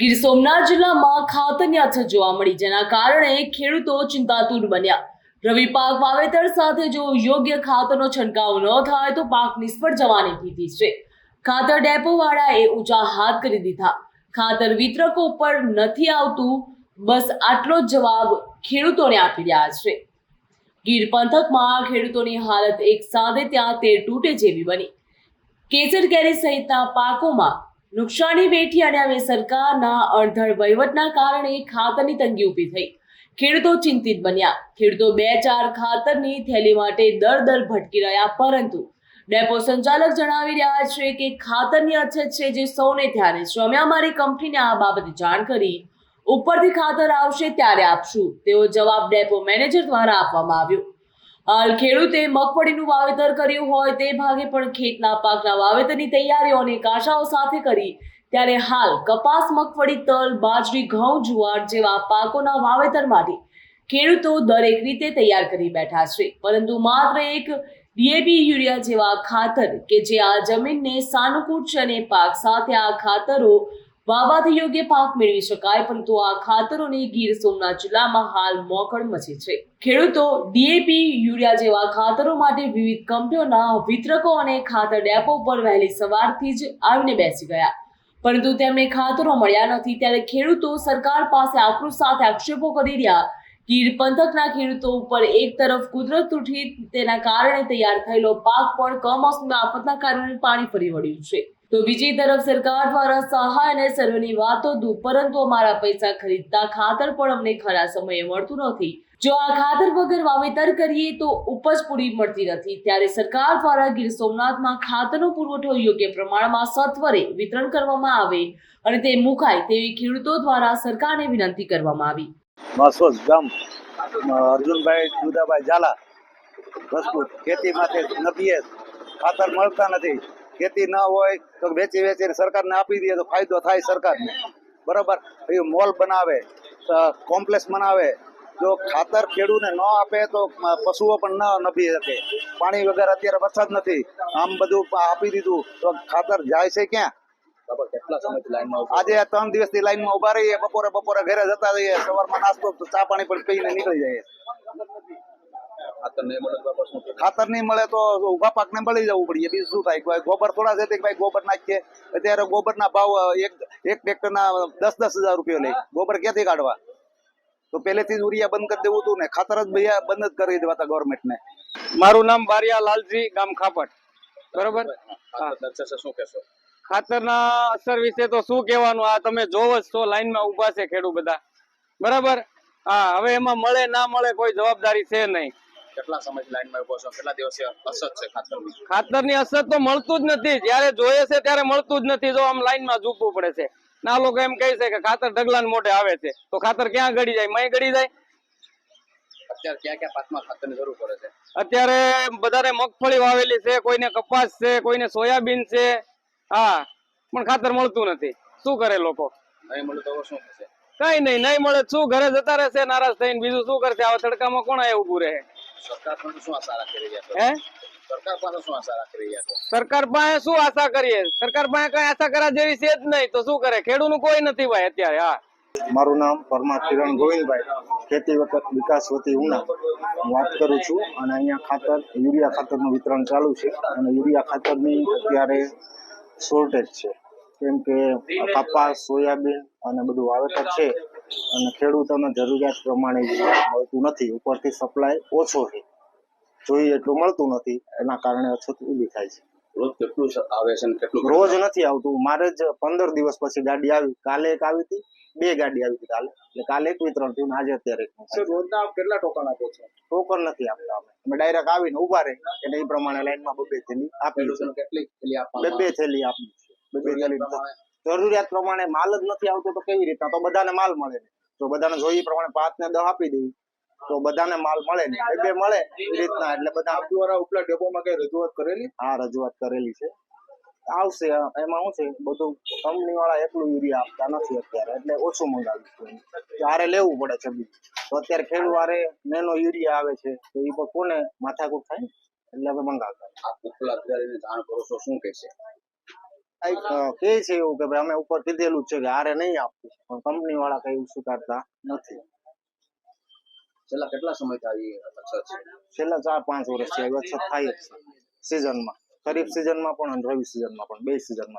ગીર સોમનાથ જિલ્લામાં ખાતરની અછત જોવા મળી, જેના કારણે ખેડૂતો ચિંતાતુર બન્યા. રવિ પાક વાવેતર સાથે જો યોગ્ય ખાતરનો છંટકાવ ન થાય, તો પાક નિષ્ફળ જવાની ભીતિ છે. ખાતર ડેપોવાળાએ ઊંચા હાથ કરી દીધા. ખાતર વિતરકો પર નથી આવતું, બસ આટલો જ જવાબ ખેડૂતોને આપી રહ્યા છે. ગીર પંથકમાં ખેડૂતોની હાલત એક સાથે ત્યાં તેર તૂટે જેવી બની. કેસર કેરી સહિતના પાકોમાં નુકસાની વેઠી અને હવે સરકારના અડધળ વહીવટના કારણે ખાતરની તંગી ઊભી થઈ. ખેડૂતો ચિંતિત બન્યા. ખેડૂતો બે ચાર ખાતરની થેલી માટે દર દર ભટકી રહ્યા, પરંતુ ડેપો સંચાલક જણાવી રહ્યા છે કે ખાતરની અછત છે જે સૌને ધ્યાને છે. અમે અમારી કંપનીને આ બાબતે જાણ કરી ઉપરથી ખાતર આવશે ત્યારે આપશું. તેવો જવાબ ડેપો મેનેજર દ્વારા આપવામાં આવ્યો. હાલ ખેડૂતે મગફળીનું વાવેતર કર્યું હોય તે ભાગે પણ ખેતના પાકના વાવેતરની તૈયારીઓ અને કાશાઓ સાથે કરી ત્યારે હાલ કપાસ, મગફળી, તલ, બાજરી, ઘઉં, જુવાર જેવા પાકોના વાવેતર માટે ખેડૂતો દરેક રીતે તૈયાર કરી બેઠા છે. પરંતુ માત્ર એક ડીએપી યુરિયા જેવા ખાતર કે જે આ જમીનને સાનુકૂળ છે અને પાક સાથે આ ખાતરો વાવાથી યોગ્ય પાક મેળવી શકાય, પરંતુ આ ખાતરોની ગીર સોમનાથ જિલ્લામાં હાલ મોકળ મચી છે. ખેડૂતો ડીએપી, યુરિયા જેવા ખાતરો માટે વિવિધ કંપનીઓના વિતરકો અને ખાતર ડેપો પર વહેલી સવારથી જ આવીને બેસી ગયા. પરંતુ તેમને ખાતરો મળ્યા નથી, ત્યારે ખેડૂતો સરકાર પાસે આક્રોશ સાથે આક્ષેપો કરી રહ્યા. ગીર પંથકના ખેડૂતો ઉપર એક તરફ કુદરત તૂટી તેના કારણે તૈયાર થયેલો પાક પણ કમોસમી આફતના કારણે પાણી ફરી વળ્યું છે. તો બીજી તરફ સરકાર દ્વારા સહાય અને સર્વેની વાતો દૂર, પરંતુ અમારા પૈસા ખરીદતા ખાતર પણ અમને ખરા સમયે મળતું નથી. જો આ ખાતર વગર વાવેતર કરીએ તો ઉપજ પૂરી મળતી નથી. ત્યારે સરકાર દ્વારા ગીર સોમનાથમાં ખાતરનો પુરવઠો યોગ્ય પ્રમાણમાં સત્વરે વિતરણ કરવામાં આવે અને તે મુકાય તેવી ખેડૂતો દ્વારા સરકારને વિનંતી કરવામાં આવી. અર્જુનભાઈ જુદાભાઈ ઝાલા ખેતી માટે નદીએ ખાતર મળતા નથી. ખેતી ના હોય તો વેચી વેચીને સરકારને આપી દઈએ તો ફાયદો થાય સરકારને. બરાબર? એ મોલ બનાવે કોમ્પ્લેક્સ બનાવે. જો ખાતર ખેડૂને ન આપે તો પશુઓ પણ ન નભી શકે. પાણી વગર અત્યારે વરસાદ નથી. આમ બધું આપી દીધું. તો ખાતર જાય છે ક્યાં? આજે ત્રણ દિવસ આજે લાઈનમાં ઊભા રહીએ બપોરે બપોરે ઘરે જતા રહીએ સવારમાં નાસ્તો તો ચા પાણી પણ પીને નીકળી જઈએ. ખાતર નહીં મળે તો બાપા શું? ખાતર નહીં મળે તો ઊભા પાકને મળી જવું પડીએ બીજું શું થાય? ગોબર થોડા છે કે ભાઈ ગોબર નાખીએ. અત્યારે ગોબરના ભાવ એક એક ટ્રેક્ટરના દસ દસ હજાર રૂપિયા લે ગોબર ક્યાંથી કાઢવા? તો પહેલેથી જ ઉરિયા બંધ કરી દેવું હતું ને ખાતર જ ભૈયા બંધ જ કરી દેવાતા ગવર્મેન્ટને મારું નામ બારિયા લાલજી ગામ ખાપટ. બરોબર? શું કહેશો? ખાતરના અસર વિશે તો શું કહેવાનું? આ તમે જોવો જ છો લાઈનમાં ઊભા છે ખેડૂત બધા. બરાબર? હા હવે એમાં મળે ના મળે કોઈ જવાબદારી છે નહીં. કેટલા સમયથી લાઈનમાં ઊભો છો? કેટલા દિવસે અસર છે ખાતરની? ખાતરની અસર તો મળતું જ નથી. જ્યારે જોઈએ છે ત્યારે મળતું જ નથી. જો આમ લાઈનમાં ઝૂકવું પડે છે. ના લોકો એમ કહે છે કે ખાતર ઢગલા મોઢે આવે છે. તો ખાતર ક્યાં ગળી જાય? મય ગળી જાય? અત્યારે ક્યાં ક્યાં પાકમાં ખાતરની જરૂર પડે છે? અત્યારે બધાને મગફળી વાવેલી છે કોઈને કપાસ છે કોઈને સોયાબીન છે. હા પણ ખાતર મળતું નથી. શું કરે લોકો? નહીં મળે તો શું થશે? કઈ નહીં નહીં મળે શું? ઘરે જતા રહેશે નારાજ થઈને બીજું શું કરશે? આવા તડકામાં કોણ આયે ઊભું રહે? સરકાર પાસે શું આશા રાખી રહ્યા છો? હે? સરકાર પાસે શું આશા રાખી રહ્યા છો? સરકાર પાસે શું આશા કરીએ? સરકાર પાસે કઈ આશા કરવા જેવી છે જ નહીં તો શું કરે? ખેડૂતનું કોઈ નથી ભાઈ અત્યારે હા. મારું નામ પરમાર કિરણ ગોવિંદભાઈ. ખેતી વખત વિકાસ વતી ઉના. હું વાત કરું છું અને અહીંયા ખાતર યુરિયા ખાતરનું વિતરણ ચાલુ છે. અને યુરિયા ખાતરની અત્યારે શોર્ટેજ છે. કેમ કે કપાસ સોયાબીન અને બધું વાવેતર છે. અને ખેડૂતોને જરૂરિયાત પ્રમાણે મળતું નથી. ઉપરથી સપ્લાય ઓછો છે. જોઈએ એટલું મળતું નથી. એના કારણે અછત ઊભી થાય છે. રોજ કેટલું આવે છે કેટલું રોજ નથી આવતું. મારે જ પંદર દિવસ પછી ગાડી આવી. કાલે એક આવી હતી. બે ગાડી આવી હતી કાલે. એટલે કાલે એક વિતરણ થયું આજે અત્યારે રોજના કેટલા ટોકન આપો છો? ટોકન નથી આપતા અમે. અમે ડાયરેક્ટ આવીને ઊભા રહે. અને એ પ્રમાણે લાઈનમાં બબે થેલી આપી કેટલી થેલી બે બે થેલી આપી છે બે બે થેલી જરૂરિયાત પ્રમાણે માલ જ નથી આવતો તો કેવી રીતના? તો બધાને માલ મળે તો બધાને જોઈએ પ્રમાણે પાંચ ને દહ આપી દઈ તો બધાને માલ મળે ને. એ બે મળે એ રીતના એટલે બધા દ્વારા ઉપલા ડેપોમાં કઈ રજૂઆત કરેલી? હા રજૂઆત કરેલી છે. આવશે એમાં શું છે? બધું કંપની વાળા એકલું યુરિયા આપતા નથી અત્યારે એટલે ઓછું મંગાવ્યું છે ત્યારે લેવું પડે છે બીજું તો અત્યારે ખેડૂત વારે નેનો યુરિયા આવે છે તો એ પણ કોને માથાકૂટ થાય? એટલે અમે મંગાવતા. આ ઉપલા અધિકારીને જાણ કરો છો શું કહેશે? કહે છે એવું કે ભાઈ અમે ઉપર કીધેલું છે કે હારે નહીં આપવું. પણ કંપની વાળા કઈ સ્વીકારતા નથી. છેલ્લા કેટલા સમયથી આવી અછત છે? છેલ્લા ચાર પાંચ વર્ષથી આવી અછત થાય જ છે. સિઝનમાં ખરીફ સિઝનમાં પણ રવિ સિઝનમાં પણ બે સિઝનમાં